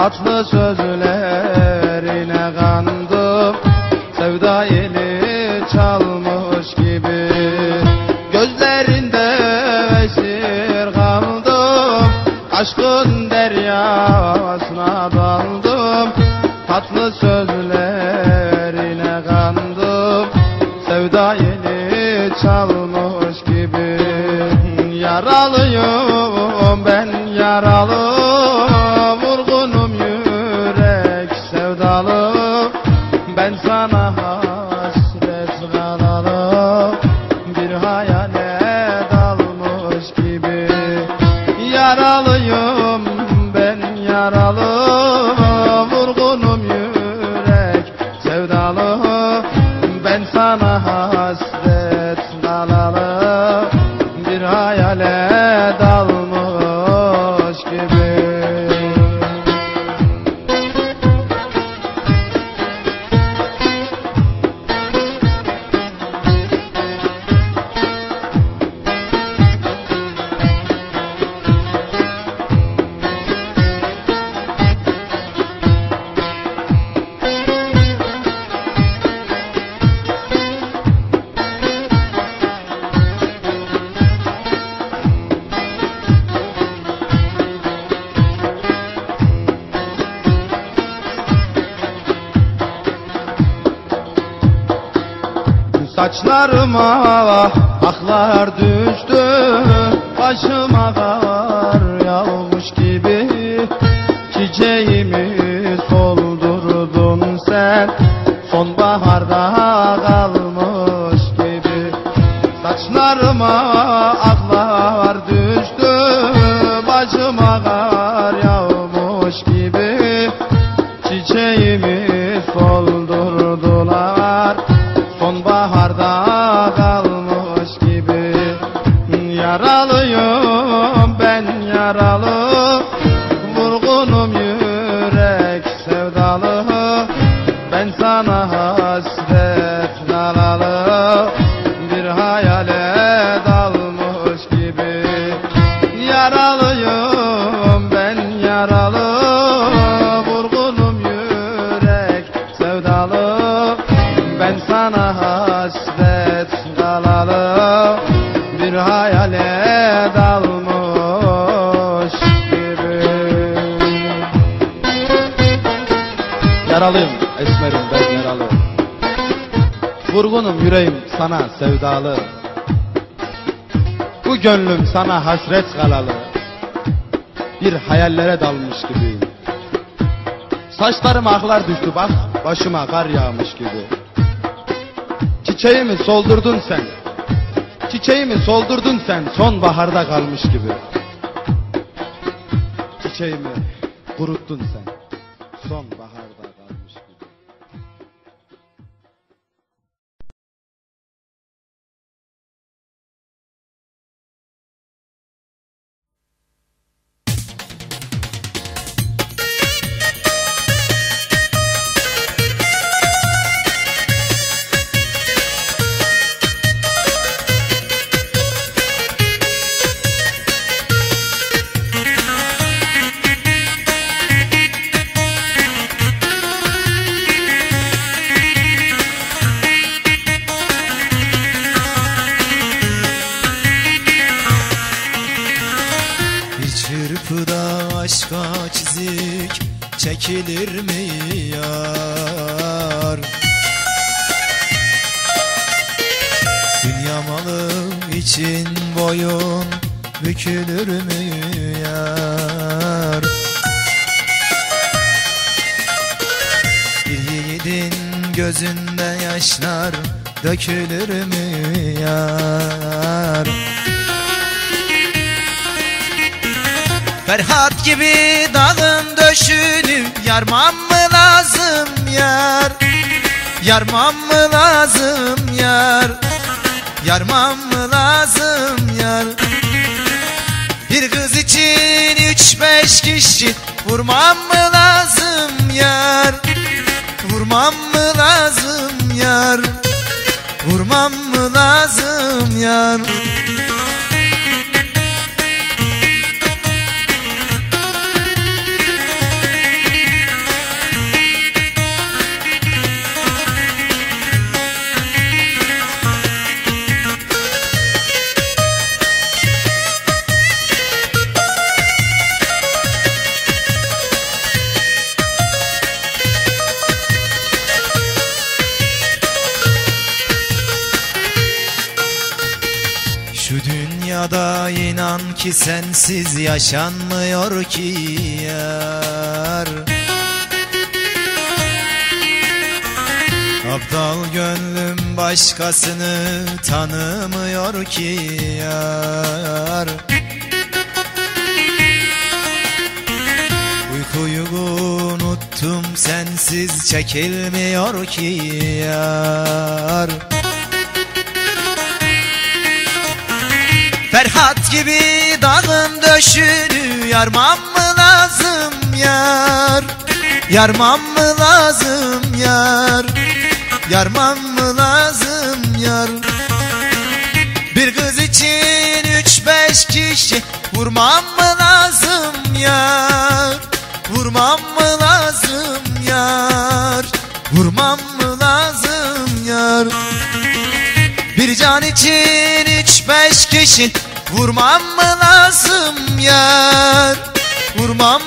Tatlı sözlerine kandım. Sevda eli çalmış gibi Gözlerinde esir kaldım. Aşkın deryasına daldım Tatlı sözlerine kandım. Sevda eli çalmış gibi Yaralıyım yaralı Vurgunum yürek sevdalı. Ben sana hasret kalalı Bir hayale Saçlarıma aklar düştü Başıma kar yağmış gibi. Çiçeğimi soldurdun sen Sonbaharda kalmış gibi. Saçlarıma aklar düştü Başıma kar yağmış gibi. Çiçeğimi soldurdular Sonbaharda kalmış gibi. Yaralıyım ben yaralı. Vurgunum yürek sevdalı. Ben sana Yaralıyım esmerim ben yaralı. Vurgunum yüreğim sana sevdalı. Bu gönlüm sana hasret kalalı. Bir hayallere dalmış gibi. Saçlarıma aklar düştü bak Başıma kar yağmış gibi. Çiçeğimi soldurdun sen. Çiçeğimi soldurdun sen Sonbaharda kalmış gibi. Çiçeğimi kuruttun sen Sonbaharda aşka çizik çekilir mi yar? Dünya malı için boyun bükülür mü yar? Bir yiğidin gözünde yaşlar dökülür mü Ferhat gibi dağın döşünü yarmam mı lazım yar? Yarmam mı lazım yar? Yarmam mı lazım yar? Bir kız için üç beş kişi vurmam mı lazım yar? Vurmam mı lazım yar? Vurmam mı lazım yar ki sensiz yaşanmıyor ki yar Aptal gönlüm başkasını tanımıyor ki yar Uykuyu unuttum sensiz çekilmiyor ki yar Ferhat gibi dağın döşünü yarmam mı lazım yar? Yarmam mı lazım yar? Yarmam mı lazım yar? Bir kız için üç beş kişi Vurmam mı lazım yar? Vurmam mı lazım yar? Vurmam mı lazım yar? Bir can için üç beş kişi Vurmam mı lazım yar? Vurmam